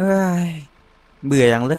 เฮ้ยเบื่ออย่างเลย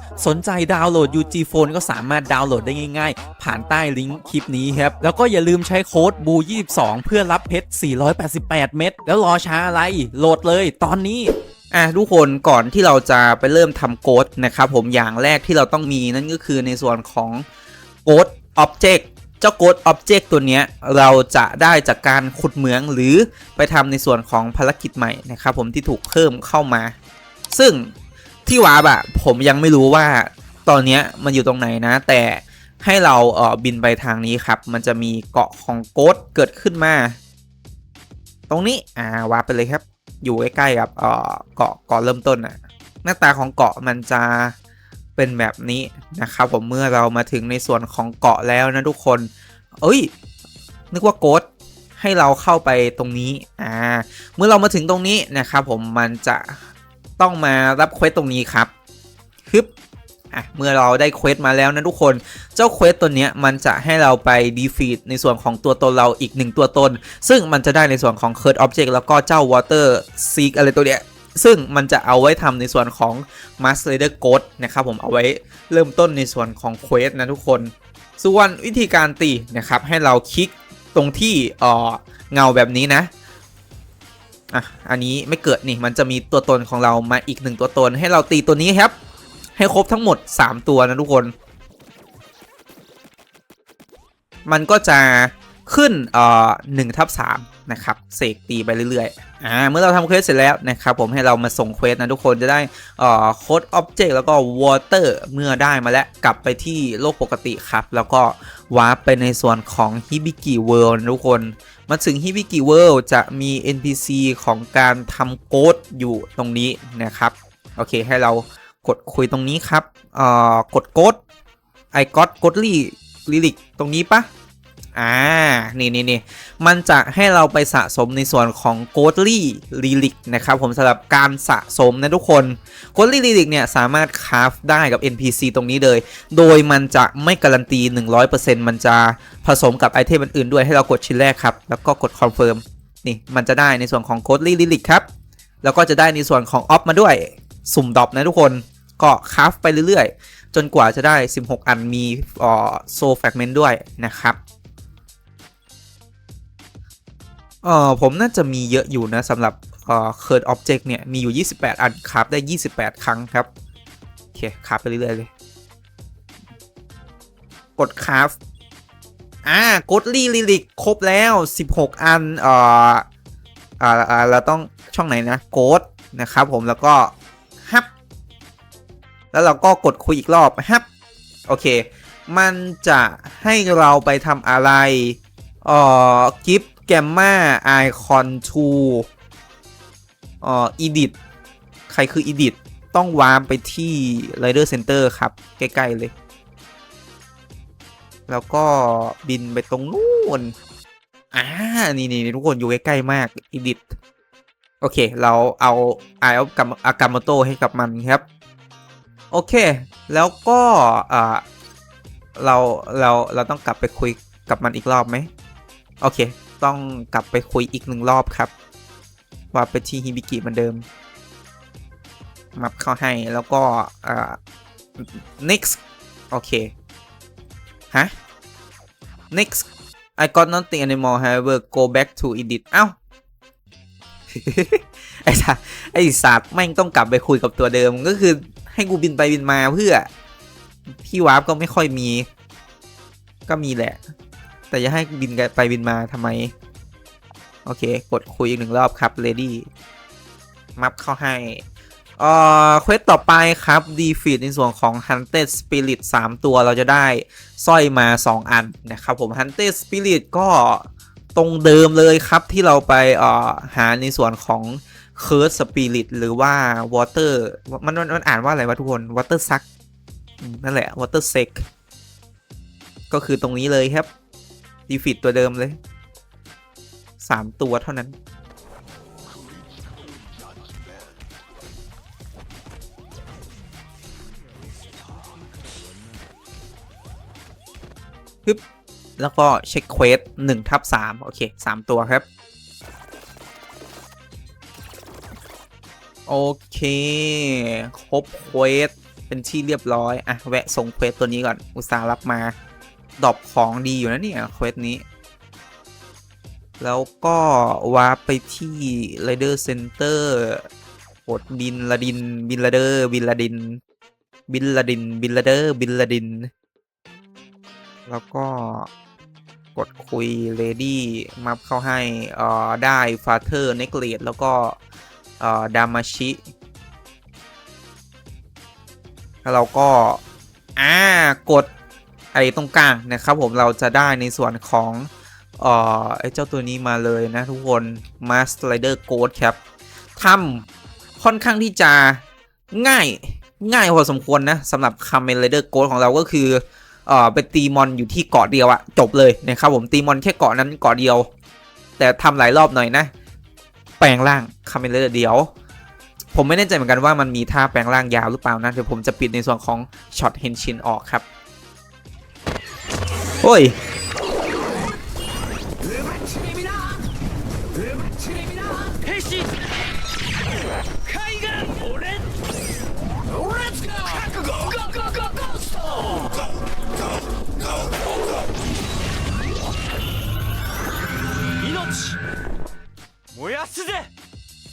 สนใจดาวน์โหลด UG Phone ก็สามารถดาวน์โหลดได้ง่ายๆ ผ่านใต้ลิงก์คลิปนี้ครับ แล้วก็อย่าลืมใช้โค้ด BU22 เพื่อรับเพชร 488 เม็ดแล้วรอช้าอะไรโหลดเลยตอนนี้อะทุกคนก่อนที่เราจะไปเริ่มทำโกดนะครับผมอย่างแรกที่เราต้องมีนั่นก็คือในส่วนของโกดอ็อบเจกต์เจ้าโกดอ็อบเจกต์ตัวเนี้ยเราจะได้จากการขุดเหมืองหรือไปทำในส่วนของภารกิจใหม่นะครับผมที่ถูกเพิ่มเข้ามา ซึ่ง ที่วาบอะผมยังไม่รู้ว่าตอนเนี้ยมันอยู่ตรงไหนนะ แต่ให้เราเออบินไปทางนี้ครับ มันจะมีเกาะของโกดเกิดขึ้นมา ตรงนี้อ่าวาร์ปไปเลยครับ อยู่ใกล้ๆกับเออเกาะเกาะเริ่มต้นน่ะหน้าตาของเกาะมันจะเป็นแบบนี้นะครับผมเมื่อเรามาถึงในส่วนของเกาะแล้วนะทุกคน เอ้ย นึกว่าโกดให้เราเข้าไปตรงนี้ อ่า เมื่อเรามาถึงตรงนี้นะครับผมมันจะ ต้องมารับเควสตรงนี้ครับฮึบอะเมื่อเราได้เควสมาแล้วนะทุกคน เจ้าเควสตัวเนี้ยมันจะให้เราไปดีฟีดในส่วนของตัวตนเราอีกหนึ่งตัวตน ซึ่งมันจะได้ในส่วนของ Curse Object แล้วก็เจ้า Water Seek อะไรตัวเนี้ยซึ่งมันจะเอาไว้ทำในส่วนของ Master Leader Ghost นะครับผมเอาไว้เริ่มต้นในส่วนของเควสนะทุกคน ส่วนวิธีการตีนะครับให้เราคลิกตรงที่เออเงาแบบนี้นะ อะอันนี้ไม่เกิดนี่มันจะมีตัวตนของเรามาอีกหนึ่งตัวตนให้เราตีตัวนี้ครับ ให้ครบทั้งหมด 3 ตัวนะทุกคน มันก็จะขึ้นเอ่อหนึ่งทับสาม นะครับเสกตีไปเรื่อยๆอ่าเมื่อเราทำเควสเสร็จแล้วนะครับผมให้เรามาส่งเควสนะทุกคนจะได้เอ่อโค้ดอ็อบเจกต์แล้วก็วอเตอร์เมื่อได้มาแล้วกลับไปที่โลกปกติครับ แล้วก็วาร์ปไปในส่วนของฮิบิกิเวิลด์นะทุกคนมาถึงฮิบิกิเวิลด์จะมี NPC ของการทำโค้ดอยู่ตรงนี้นะครับโอเคให้เรากดคุยตรงนี้ครับเอ่อกดโค้ดไอก็อดกดลี่ลิลิกตรงนี้ปะ อ่า นี่นี่นี่มันจะให้เราไปสะสมในส่วนของโกดลี่ลิลิกนะครับผมสำหรับการสะสมนะทุกคนโกดลี่ลิลิกเนี่ยสามารถคราฟได้กับ NPC ตรงนี้เลย โดยมันจะไม่การันตี 100%มันจะผสมกับไอเทมอื่นๆด้วยให้เรากดชิ้นแรกครับ แล้วก็กดคอนเฟิร์มนี่มันจะได้ในส่วนของโกดลี่ลิลิกครับ แล้วก็จะได้ในส่วนของออฟมาด้วยสุ่มดอปนะทุกคนก็คราฟไปเรื่อยๆ จนกว่าจะได้ 16 อันมีโซแฟกเมนต์ด้วยนะครับ เออผมน่าจะมีเยอะอยู่นะสำหรับเอ่อ Curve Object เนี่ย มีอยู่ 28 อันคราฟได้ 28 ครั้งครับ โอเคคราฟไปเรื่อยๆเลย กดคราฟอ่ากดลี่ลิลิกครบแล้ว 16 อันเอ่ออ่าอ่าเราต้องช่องไหนนะโกดนะครับผมแล้วก็ฮับ แล้วเราก็กดคุยอีกรอบฮับ โอเค มันจะให้เราไปทำอะไรเอ่อกิฟแกมมาไอคอนทูอ่ออีดิทใครคืออีดิทต้องวาร์ปไปที่ Rider Center ครับ ใกล้ ๆ เลย แล้วก็บินไปตรงนู้นอ่านี่นี่ทุกคนอยู่ใกล้ ๆ มากอีดิทโอเค เราเอาไอเอากัมอากามโตให้กับมันครับ โอเค แล้วก็อ่าเรา เรา เราต้องกลับไปคุยกับมันอีกรอบไหม โอเค ต้องกลับไปคุยอีกหนึ่งรอบครับ ว่าไปที่ฮิบิกิเหมือนเดิม มับเข้าให้แล้วก็อ่า next โอเค ฮะ next I got nothing anymore however go back to edit เอ้าไอ้สัตว์ไอ้สัตว์แม่งต้องกลับไปคุยกับตัวเดิมก็คือให้กูบินไปบินมาเพื่อ ที่วาร์ปก็ไม่ค่อยมี ก็มีแหละ แต่จะให้บินไปบินมาทำไม โอเค กดคุยอีกหนึ่งรอบครับ ready มับเข้าให้เอ่อเควสต่อไปครับ defeat ในส่วนของ hunted spirit 3 ตัวเราจะได้สร้อยมา 2 อันนะครับผม hunted spirit ก็ตรงเดิมเลยครับที่เราไปเอ่อหาในส่วนของ curse spirit หรือว่า water มันมันมันอ่านว่าอะไรวะทุกคน water suck นั่นแหละ water sec ก็คือตรงนี้เลยครับ defeat ตัวเดิมเลย3ตัวเท่านั้น ปึ๊บ แล้วก็เช็คเควสหนึ่งทับสามโอเคสามตัวครับ โอเค ครบเควสเป็นที่เรียบร้อย อะ แวะส่งเควสตัวนี้ก่อน อุตส่าห์รับมา ดอปของดีอยู่นะเนี่ยเควสนี้ แล้วก็วาร์ปไปที่ Rider Center กดบินละดิน บินละเดอร์บินละดิน บินละดิน บินละเดอร์บินละดิน แล้วก็กดคุย Lady มับเข้าให้อ่อได้ Father n e c l a t e แล้วก็อ่อดามาชิ แล้วเราก็ อ่า กด ไอ้ตรงกลางนะครับผมเราจะได้ในส่วนของเออไอ้เจ้าตัวนี้มาเลยนะทุกคน Master Rider Ghost ครับทำค่อนข้างที่จะง่ายง่ายพอสมควรนะสำหรับ Kamen Rider Ghost ของเราก็คือเออไปตีมอนอยู่ที่เกาะเดียวอะจบเลยนะครับผมตีมอนแค่เกาะนั้นเกาะเดียว แต่ทำหลายรอบหน่อยนะ แปลงร่างคาเมเลอร์เดียวผมไม่แน่ใจเหมือนกันว่ามันมีท่าแปลงร่างยาวหรือเปล่านะ เดี๋ยวผมจะปิดในส่วนของช็อตเฮนชินออกครับ โอ้ย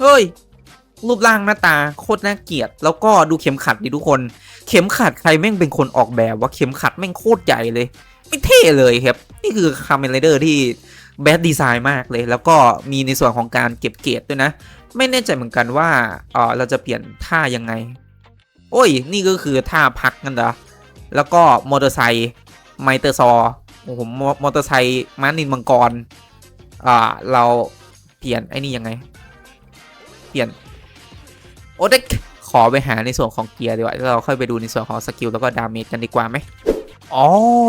เฮ้ย รูปร่างหน้าตาโคตรน่าเกลียด แล้วก็ดูเข็มขัดดิทุกคน เข็มขัดใครแม่งเป็นคนออกแบบว่าเข็มขัดแม่งโคตรใหญ่เลย ไม่เท่เลยครับ นี่คือคาเมนไรเดอร์ที่แบดดีไซน์มากเลย แล้วก็มีในส่วนของการเก็บเกรดด้วยนะ ไม่แน่ใจเหมือนกันว่าเออเราจะเปลี่ยนท่ายังไง โอ้ย นี่ก็คือท่าพักนั่นเหรอแล้วก็มอเตอร์ไซค์ไมเตอร์ซอโอ้โหมอมอเตอร์ไซค์ม้านินมังกรอ่าเราเปลี่ยนไอ้นี่ยังไง เปลี่ยนโอเด็กขอไปหาในส่วนของเกียร์ดีกว่าเราค่อยไปดูในส่วนของสกิลแล้วก็ดาเมจกันดีกว่าไหม อ๋อ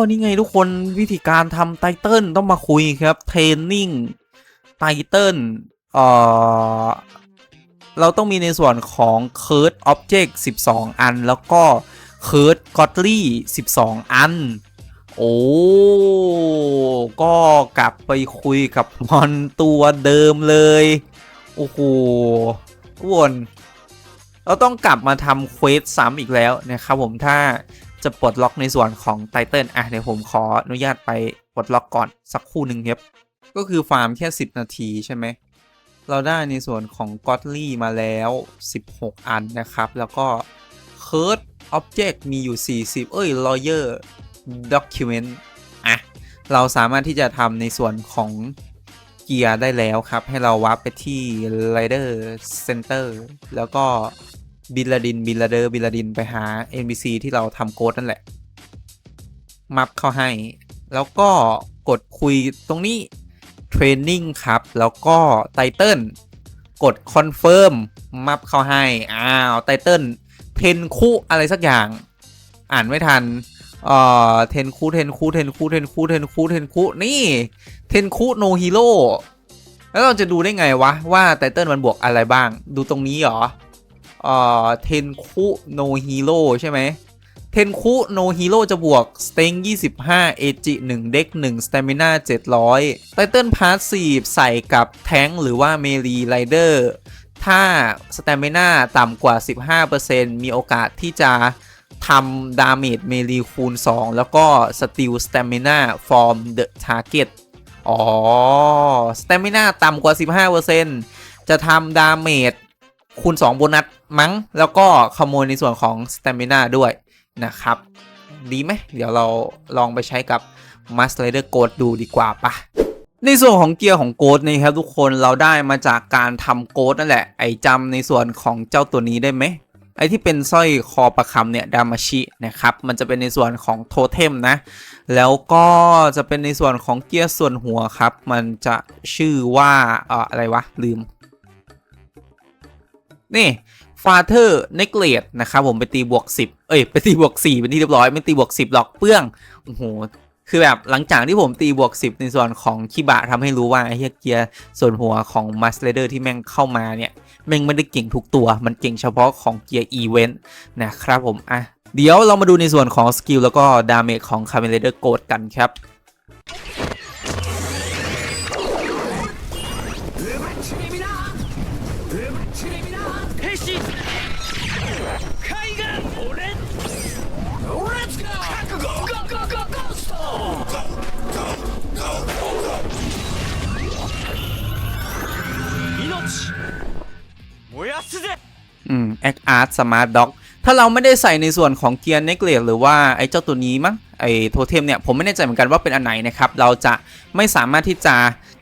นี่ไงทุกคนวิธีการทำไตเติลต้องมาคุยครับ เทรนนิ่งไตเติลเอ่อ เราต้องมีในส่วนของ Curse Object 12 อัน แล้วก็ Curse Godly 12 อัน โอ้ ก็กลับไปคุยกับมอนตัวเดิมเลย โอ้โหทุกคนเราต้องกลับมาทำเควสซ้ำอีกแล้วนะครับผมถ้า จะปลดล็อกในส่วนของไตเติลอะเดี๋ยวผมขออนุญาตไปปลดล็อกก่อนสักคู่หนึ่งครับ ก็คือฟาร์มแค่ 10 นาทีใช่ไหม เราได้ในส่วนของก็ d ลี่มาแล้ว 16 อันนะครับ แล้วก็ Curse Object มีอยู่ 40 เอ้ย Lawyer Document อะ เราสามารถที่จะทำในส่วนของเกียร์ได้แล้วครับ ให้เราวับไปที่ Rider Center แล้วก็ บินลาดินบินลาเดอร์บินลาดินไปหา NPC ที่เราทำโค้ดนั่นแหละ มับเข้าให้ แล้วก็กดคุยตรงนี้ Training ครับ แล้วก็ไตเติลกด Confirm มับเข้าให้ อ้าวไตเติลเทนคุอะไรสักอย่าง อ่านไม่ทันเอ่อเทนคูเทนคูเทนคูเทนคูเทนคูเทนคูนี่เทนคูโนฮีโร่แล้วเราจะดูได้ไงวะ ว่าไตเติลมันบวกอะไรบ้าง ดูตรงนี้เหรอ เอ่อเทนคูโนฮีโร่ใช่ไหมเทนคูโนฮีโร่จะบวกสเต็ง25เอจิ1เด็ก1สเตมินา700ไตเติลพาสซีฟใส่กับแท้งหรือว่าเมลีไรเดอร์ถ้าสเตมินาต่ำกว่า 15%มีโอกาสที่จะทำดาเมจเมลีคูณ 2 แล้วก็สติลสเตมินาฟอร์มเดอะทาร์เก็ตอ๋อสเตมินาต่ำกว่า 15%จะทำดาเมจ คูณ2โบนัสมั้ง แล้วก็ขโมยในส่วนของสเตมินาด้วยนะครับ ดีไหม เดี๋ยวเราลองไปใช้กับมัสเลเดอร์โกดดูดีกว่าปะในส่วนของเกียร์ของโกดนี่ครับทุกคนเราได้มาจากการทำโกดนั่นแหละ ไอจำในส่วนของเจ้าตัวนี้ได้ไหมไอที่เป็นสร้อยคอประคำเนี่ยดามาชินะครับ มันจะเป็นในส่วนของโทเทมนะ แล้วก็จะเป็นในส่วนของเกียร์ส่วนหัวครับ มันจะชื่อว่าเอ่ออะไรวะลืม นี่ Father n e g l e t นะครับผมไปตีบวก 10 เอ้ยไปตีบวก 4 เป็นที่เรียบร้อย ไม่ตีบวก 10 หรอกเปื้องโอ้โหคือแบบหลังจากที่ผมตีบวก 10 ในส่วนของคิบะทำให้รู้ว่าไอ้เฮียเกียร์ส่วนหัวของ m a s t e r ที่แม่งเข้ามาเนี่ยแม่งไม่ได้เก่งทุกตัว มันเก่งเฉพาะของเกียร์อีเวนต์นะครับผมอะเดี๋ยวเรามาดูในส่วนของสกิลแล้วก็ดาเมจของ c a m e l a d e r Gold กันครับ Art Smart Dog ถ้าเราไม่ได้ใส่ในส่วนของเกียร์เนกเลหรือว่าไอ้เจ้าตัวนี้มั้งไอ้โทเทมเนี่ยผมไม่แน่ใจเหมือนกันว่าเป็นอันไหนนะครับ เราจะไม่สามารถที่จะ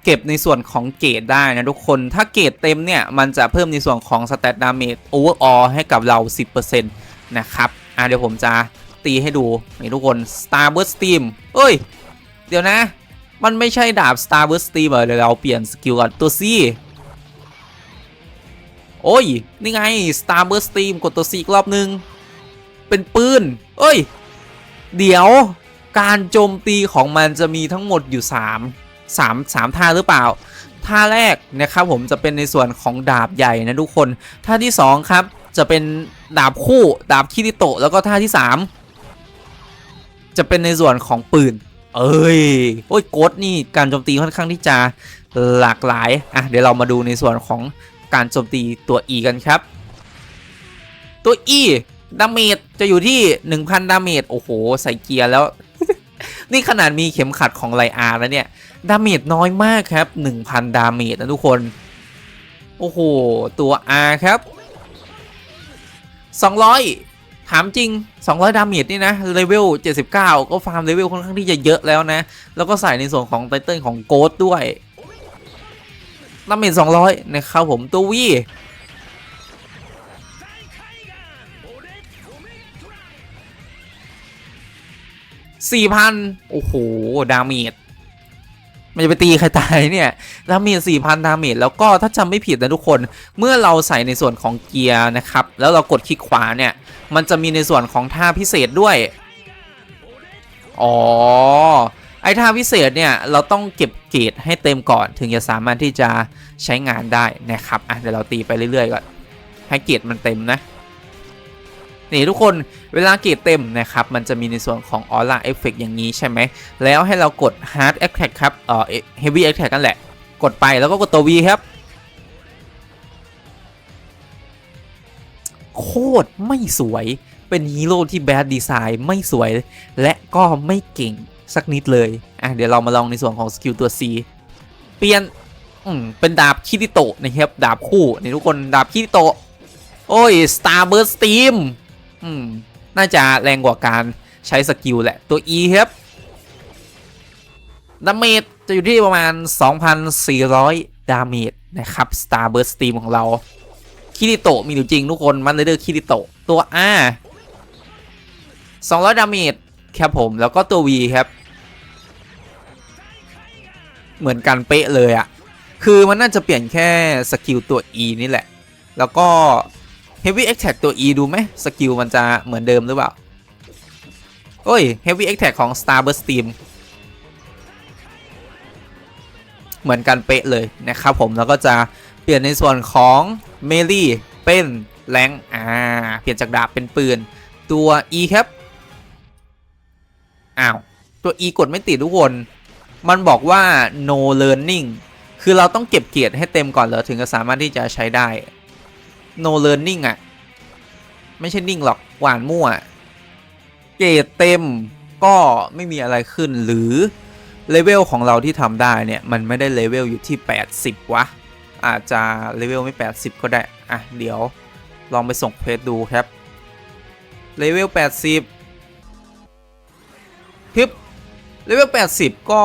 เก็บในส่วนของเกรดได้นะทุกคนถ้าเกรดเต็มเนี่ย มันจะเพิ่มในส่วนของ Stat Damage Overall ให้กับเรา 10%นะครับอะเดี๋ยวผมจะตีให้ดูนี่ทุกคน Starburst Steam เอ้ย เดี๋ยวนะ มันไม่ใช่ดาบ Starburst Steam เหรอเดี๋ยวเราเปลี่ยนสกิลก่อนตัว C โอ้ย นี่ไง Starburst Steam กดตัว C อีกรอบนึง เป็นปืน เอ้ย เดี๋ยวการโจมตีของมันจะมีทั้งหมดอยู่ 3 3 3ท่าหรือเปล่า ท่าแรกนะครับผมจะเป็นในส่วนของดาบใหญ่นะทุกคน ท่าที่ 2 ครับ จะเป็นดาบคู่ ดาบคิริโตะแล้วก็ท่าที่ 3 จะเป็นในส่วนของปืน เอ้ย โอ้ยโกดนี่การโจมตีค่อนข้างที่จะหลากหลาย อะ เดี๋ยวเรามาดูในส่วนของ การโจมตีตัว E กันครับ ตัว E ดาเมจจะอยู่ที่ 1,000 ดาเมจโอ้โห ใส่เกียร์แล้ว นี่ขนาดมีเข็มขัดของไลอาร์แล้วเนี่ย ดาเมจน้อยมากครับ 1,000 ดาเมจนะทุกคน โอ้โห ตัว R ครับ 200 ถามจริง 200 ดาเมจนี่นะ เลเวล 79 ก็ฟาร์มเลเวลค่อนข้างที่จะเยอะแล้วนะ แล้วก็ใส่ในส่วนของไตเติลของโกดด้วย ดาเมจ200นะครับผมตัววีสี่พันโอ้โห ดาเมจมันจะไปตีใครตายเนี่ยดาเมจสี่พันดาเมจแล้วก็ถ้าจำไม่ผิดนะทุกคน เมื่อเราใส่ในส่วนของเกียร์นะครับ แล้วเรากดคลิกขวาเนี่ย มันจะมีในส่วนของท่าพิเศษด้วย อ๋อ ไอท่าพิเศษเนี่ยเราต้องเก็บเกรดให้เต็มก่อนถึงจะสามารถที่จะใช้งานได้นะครับอะเดี๋ยวเราตีไปเรื่อยๆก่อนให้เกรดมันเต็มนะนี่ทุกคนเวลาเกรดเต็มนะครับมันจะมีในส่วนของออร่าเอฟเฟกอย่างนี้ใช่ไหมแล้วให้เรากด Hard Attack ครับเอ่อ Heavy Attack กันแหละ กดไปแล้วก็กดตัว V ครับ โคตรไม่สวยเป็นฮีโร่ที่แบดดีไซน์ไม่สวยและก็ไม่เก่ง สักนิดเลยอะเดี๋ยวเรามาลองในส่วนของสกิลตัว C เปลี่ยนอืมเป็นดาบคิริโตะนะครับดาบคู่นี่ทุกคนดาบคิริโตะโอ้ย Starburst Steam อืมน่าจะแรงกว่าการใช้สกิลแหละตัว E ครับดาเมจจะอยู่ที่ประมาณ 2,400 ดาเมจนะครับ Starburst Steam ของเราคิริโตะมีอยู่จริงทุกคนมันเลยเดอร์คิริโตะตัว R 200 ดาเมจครับผมแล้วก็ตัว V ครับ เหมือนกันเป๊ะเลยอะคือมันน่าจะเปลี่ยนแค่สกิลตัว E นี่แหละ แล้วก็ Heavy Attack ตัว E ดูไหมสกิลมันจะเหมือนเดิมหรือเปล่า โอ้ย Heavy Attack ของ Starburst Steam เหมือนกันเป๊ะเลยนะครับผมแล้วก็จะเปลี่ยนในส่วนของเมลี่เป็นแรงอ่าเปลี่ยนจากดาบเป็นปืนตัว E ครับอ้าวตัว E กดไม่ติดทุกคน มันบอกว่า no learning คือเราต้องเก็บเกียรติให้เต็มก่อนเหรอถึงจะสามารถที่จะใช้ได้ no learning อะ ไม่ใช่นิ่งหรอก หวานมั่ว เกรดเต็มก็ไม่มีอะไรขึ้นหรือ เลเวลของเราที่ทำได้เนี่ย มันไม่ได้เลเวลอยู่ที่ 80 วะ อาจจะเลเวลไม่ 80 ก็ได้ อะ เดี๋ยวลองไปส่งเพจดูครับเลเวล 80 ทึบ เลเวล80 ก็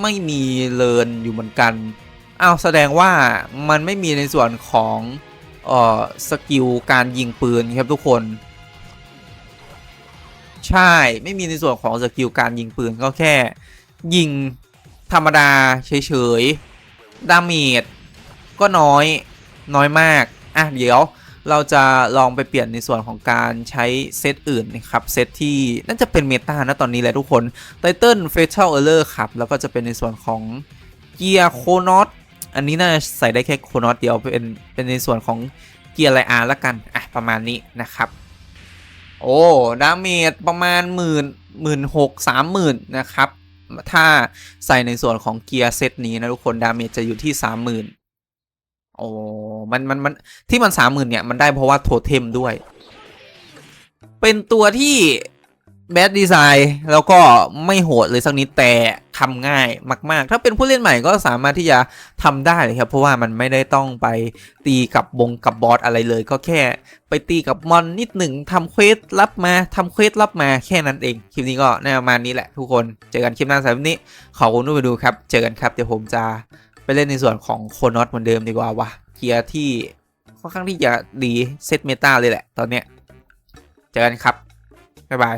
ไม่มีเลินอยู่เหมือนกันอ้าวแสดงว่ามันไม่มีในส่วนของเอ่อสกิลการยิงปืนครับทุกคน ใช่ไม่มีในส่วนของสกิลการยิงปืนก็แค่ ยิงธรรมดาเฉยๆดาเมจก็น้อยน้อยมาก อะ เดี๋ยว เราจะลองไปเปลี่ยนในส่วนของการใช้เซตอื่นนะครับ เซตที่น่าจะเป็นเมตานะตอนนี้แหละทุกคนไตเติลเฟเช a ลเออร์เลอร์ครับ แล้วก็จะเป็นในส่วนของเกียร์โคนอตอันนี้น่าจะใส่ได้แค่โคนอตเดียวเป็นเป็นในส่วนของเกียร์ไลอาร์ละกัน อะ ประมาณนี้นะครับ โอ้ดาเมจประมาณหมื่นหมื่นหกสามหมื่นนะครับ ถ้าใส่ในส่วนของเกียร์เซตนี้นะทุกคนดาเมจจะอยู่ที่สามหมื่น โอ้มันมันมันที่มันสามหมื่นเนี่ย มันได้เพราะว่าโทเทมด้วย เป็นตัวที่แบดดีไซน์แล้วก็ไม่โหดเลยสักนิดแต่ทำง่ายมาก ๆ ถ้าเป็นผู้เล่นใหม่ก็สามารถที่จะทำได้เลยครับ เพราะว่ามันไม่ได้ต้องไปตีกับบงกับบอสอะไรเลย ก็แค่ไปตีกับมอนนิดหนึ่งทำเควสรับมาทำเควสรับมาแค่นั้นเอง คลิปนี้ก็น่าประมาณนี้แหละทุกคน เจอกันคลิปหน้าสำหรับนี้ ขอบคุณที่มาดูครับ เจอกันครับ เดี๋ยวผมจะ ไปเล่นในส่วนของโคนอตเหมือนเดิมดีกว่าวะเกียร์ที่ค่อนข้างที่จะดีเซตเมตาเลยแหละ ตอนเนี้ย เจอกันครับ บ๊ายบาย